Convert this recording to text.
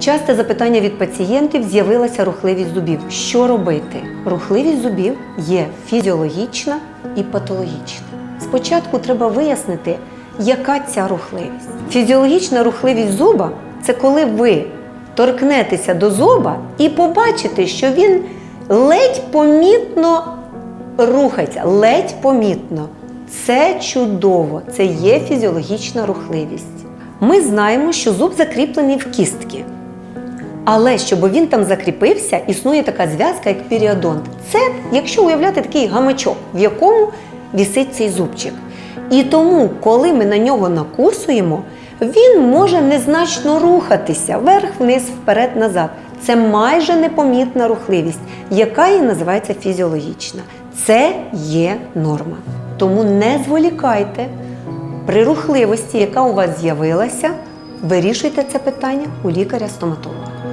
Часте запитання від пацієнтів з'явилася рухливість зубів. Що робити? Рухливість зубів є фізіологічна і патологічна. Спочатку треба вияснити, яка ця рухливість. Фізіологічна рухливість зуба це коли ви торкнетеся до зуба і побачите, що він ледь помітно рухається, ледь помітно. Це чудово, це є фізіологічна рухливість. Ми знаємо, що зуб закріплений в кістки. Але щоб він там закріпився, існує така зв'язка, як періодонт. Це, якщо уявляти такий гамачок, в якому вісить цей зубчик. І тому, коли ми на нього накусуємо, він може незначно рухатися вверх-вниз, вперед-назад. Це майже непомітна рухливість, яка і називається фізіологічна. Це є норма. Тому не зволікайте при рухливості, яка у вас з'явилася, вирішуйте це питання у лікаря-стоматолога.